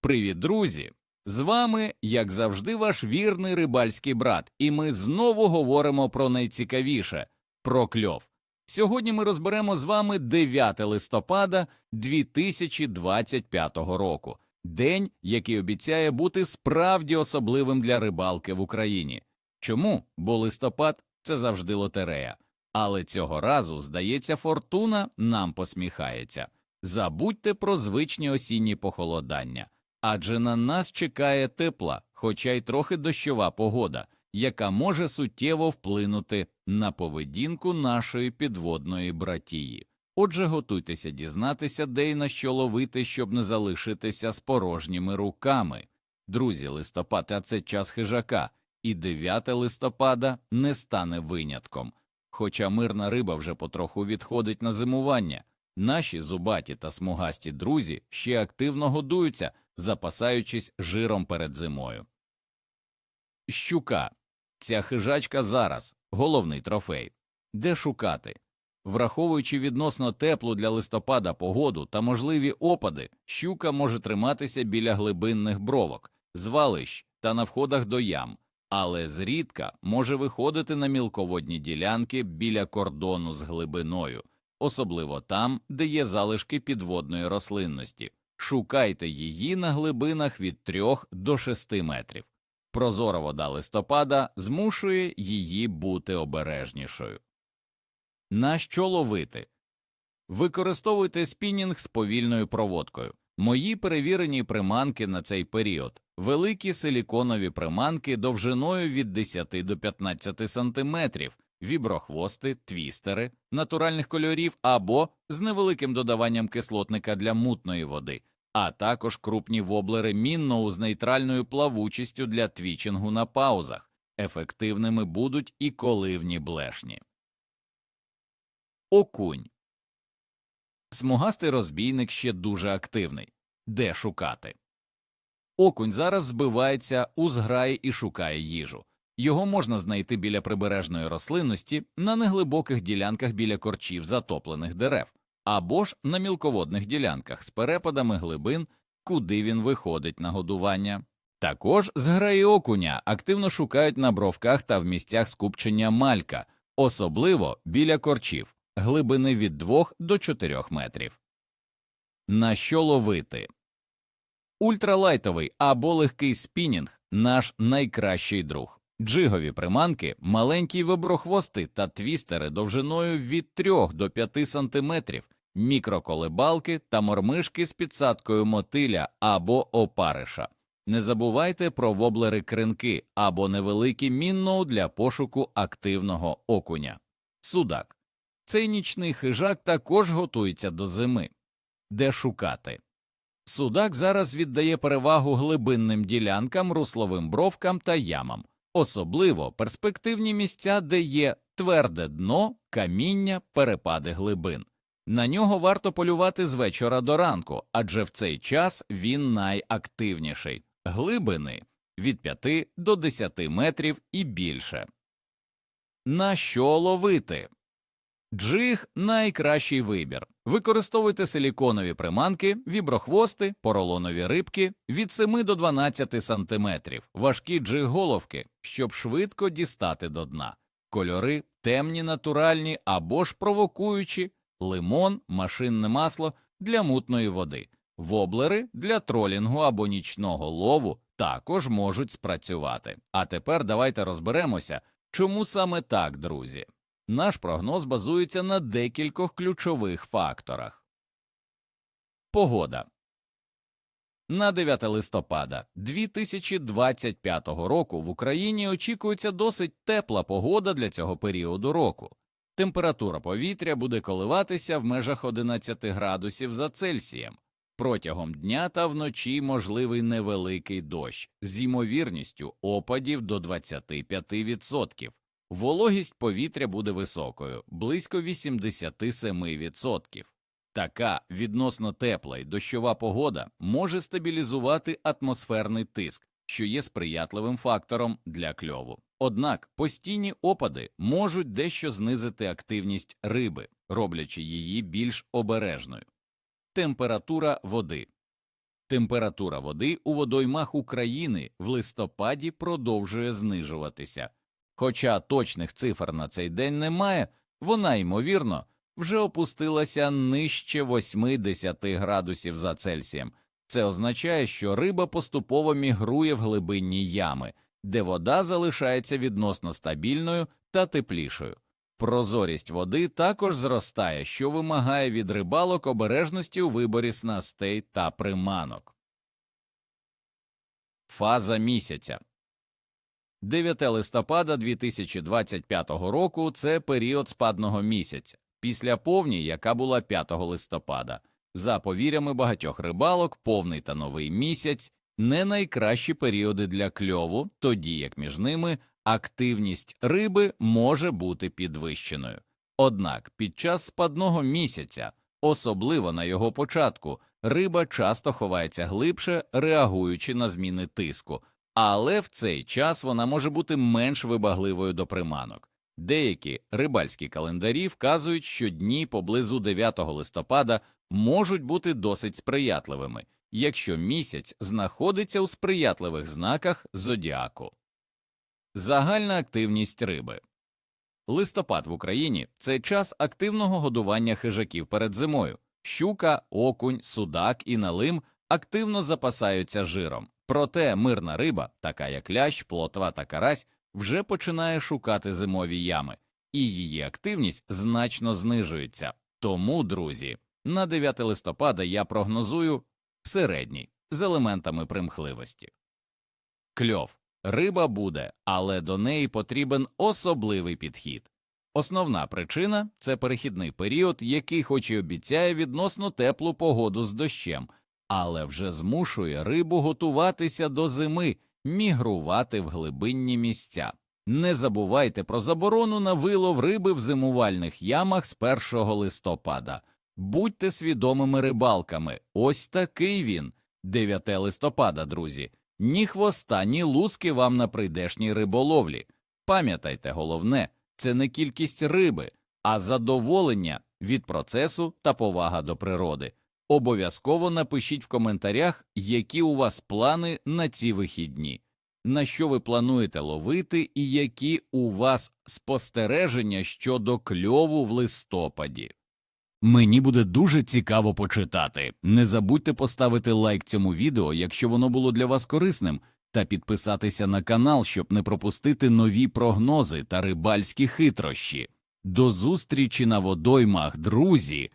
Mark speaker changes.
Speaker 1: Привіт, друзі! З вами, як завжди, ваш вірний рибальський брат, і ми знову говоримо про найцікавіше про кльов. Сьогодні ми розберемо з вами 9 листопада 2025 року, день, який обіцяє бути справді особливим для рибалки в Україні. Чому? Бо листопад це завжди лотерея. Але цього разу, здається, фортуна нам посміхається. Забудьте про звичні осінні похолодання, адже на нас чекає тепла, хоча й трохи дощова погода, яка може суттєво вплинути на поведінку нашої підводної братії. Отже, готуйтеся дізнатися, де й на що ловити, щоб не залишитися з порожніми руками. Друзі, листопад, а це час хижака, і 9 листопада не стане винятком. Хоча мирна риба вже потроху відходить на зимування, наші зубаті та смугасті друзі ще активно годуються, запасаючись жиром перед зимою. Щука. Ця хижачка зараз головний трофей. Де шукати? Враховуючи відносно теплу для листопада погоду та можливі опади, щука може триматися біля глибинних бровок, звалищ та на входах до ям, але зрідка може виходити на мілководні ділянки біля кордону з глибиною, особливо там, де є залишки підводної рослинності. Шукайте її на глибинах від 3 до 6 метрів. Прозора вода листопада змушує її бути обережнішою. На що ловити? Використовуйте спінінг з повільною проводкою. Мої перевірені приманки на цей період великі силіконові приманки довжиною від 10 до 15 см, віброхвости, твістери, натуральних кольорів або з невеликим додаванням кислотника для мутної води, а також крупні воблери мінноу з нейтральною плавучістю для твічингу на паузах. Ефективними будуть і коливні блешні. Окунь. Смугастий розбійник ще дуже активний. Де шукати? Окунь зараз збивається у зграї і шукає їжу. Його можна знайти біля прибережної рослинності на неглибоких ділянках біля корчів затоплених дерев, або ж на мілководних ділянках з перепадами глибин, куди він виходить на годування. Також зграї окуня активно шукають на бровках та в місцях скупчення малька, особливо біля корчів, глибини від 2 до 4 метрів. На що ловити? Ультралайтовий або легкий спінінг наш найкращий друг. Джигові приманки, маленькі виброхвости та твістери довжиною від 3 до 5 см, мікроколебалки та мормишки з підсадкою мотиля або опариша. Не забувайте про воблери кринки або невеликі мінноу для пошуку активного окуня. Судак. Цей нічний хижак також готується до зими. Де шукати? Судак зараз віддає перевагу глибинним ділянкам, русловим бровкам та ямам, особливо перспективні місця, де є тверде дно, каміння, перепади глибин. На нього варто полювати з вечора до ранку, адже в цей час він найактивніший глибини від 5 до 10 метрів і більше. На що ловити? Джиг найкращий вибір. Використовуйте силіконові приманки, віброхвости, поролонові рибки від 7 до 12 см, важкі джиг-головки, щоб швидко дістати до дна. Кольори темні, натуральні або ж провокуючі, лимон, машинне масло для мутної води, воблери для тролінгу або нічного лову також можуть спрацювати. А тепер давайте розберемося, чому саме так, друзі. Наш прогноз базується на декількох ключових факторах. Погода на 9 листопада 2025 року в Україні очікується досить тепла погода для цього періоду року. Температура повітря буде коливатися в межах 11 градусів за Цельсієм. Протягом дня та вночі можливий невеликий дощ з ймовірністю опадів до 25%. Вологість повітря буде високою, близько 87%. Така відносно тепла й дощова погода може стабілізувати атмосферний тиск, що є сприятливим фактором для кльову. Однак постійні опади можуть дещо знизити активність риби, роблячи її більш обережною. Температура води Температура води у водоймах України в листопаді продовжує знижуватися. Хоча точних цифр на цей день немає, вона, ймовірно, вже опустилася нижче 80 градусів за Цельсієм. Це означає, що риба поступово мігрує в глибинні ями, де вода залишається відносно стабільною та теплішою. Прозорість води також зростає, що вимагає від рибалок обережності у виборі снастей та приманок. Фаза місяця 9 листопада 2025 року це період спадного місяця, після повні, яка була 5 листопада. За повірями багатьох рибалок, повний та новий місяць не найкращі періоди для кльову, тоді як між ними активність риби може бути підвищеною. Однак під час спадного місяця, особливо на його початку, риба часто ховається глибше, реагуючи на зміни тиску, але в цей час вона може бути менш вибагливою до приманок. Деякі рибальські календарі вказують, що дні поблизу 9 листопада можуть бути досить сприятливими, якщо місяць знаходиться у сприятливих знаках зодіаку. Загальна активність риби Листопад в Україні це час активного годування хижаків перед зимою. Щука, окунь, судак і налим активно запасаються жиром. Проте мирна риба, така як лящ, плотва та карась, вже починає шукати зимові ями, і її активність значно знижується. Тому, друзі, на 9 листопада я прогнозую середній з елементами примхливості. Кльов риба буде, але до неї потрібен особливий підхід. Основна причина це перехідний період, який хоч і обіцяє відносно теплу погоду з дощем, але вже змушує рибу готуватися до зими, мігрувати в глибинні місця. Не забувайте про заборону на вилов риби в зимувальних ямах з 1 листопада. Будьте свідомими рибалками. Ось такий він, 9 листопада, друзі. Ні хвоста, ні луски вам на прийдешній риболовлі. Пам'ятайте, головне це не кількість риби, а задоволення від процесу та повага до природи. Обов'язково напишіть в коментарях, які у вас плани на ці вихідні, на що ви плануєте ловити, і які у вас спостереження щодо кльову в листопаді. Мені буде дуже цікаво почитати. Не забудьте поставити лайк цьому відео, якщо воно було для вас корисним, та підписатися на канал, щоб не пропустити нові прогнози та рибальські хитрощі. До зустрічі на водоймах, друзі!